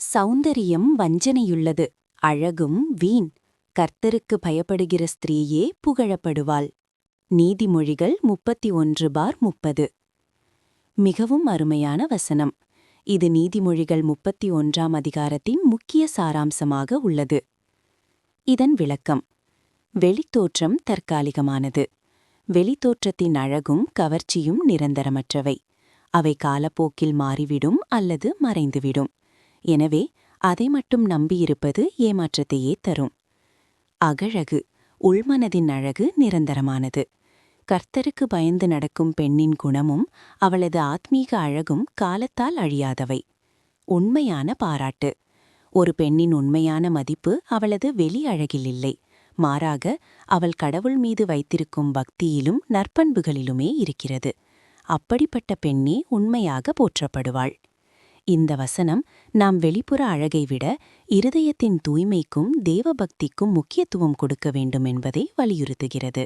சௌந்தரியம் வஞ்சனையுள்ளது. அழகும் வீண். கர்த்தருக்கு பயப்படுகிற ஸ்திரீயே புகழப்படுவாள். நீதிமொழிகள் முப்பத்தி ஒன்று பார் முப்பது. மிகவும் அருமையான வசனம். இது நீதிமொழிகள் முப்பத்தி ஒன்றாம் அதிகாரத்தின் முக்கிய சாராம்சமாக உள்ளது. இதன் விளக்கம். வெளித்தோற்றம் தற்காலிகமானது. வெளித்தோற்றத்தின் அழகும் கவர்ச்சியும் நிரந்தரமற்றவை. அவை காலப்போக்கில் மாறிவிடும் அல்லது மறைந்துவிடும். எனவே அதை மட்டும் நம்பியிருப்பது ஏமாற்றத்தையே தரும். அகழகு உள்மனதின் அழகு நிரந்தரமானது. கர்த்தருக்கு பயந்து நடக்கும் பெண்ணின் குணமும் அவளது ஆத்மீக அழகும் காலத்தால் அழியாதவை. உண்மையான பாராட்டு. ஒரு பெண்ணின் உண்மையான மதிப்பு அவளது வெளி அழகில் இல்லை. மாறாக அவள் கடவுள் மீது வைத்திருக்கும் பக்தியிலும் நற்பண்புகளிலுமே இருக்கிறது. அப்படிப்பட்ட பெண்ணே உண்மையாக போற்றப்படுவாள். இந்த வசனம் நாம் வெளிப்புற அழகை விட இருதயத்தின் தூய்மைக்கும் தேவபக்திக்கும் முக்கியத்துவம் கொடுக்க வேண்டும் என்பதை வலியுறுத்துகிறது.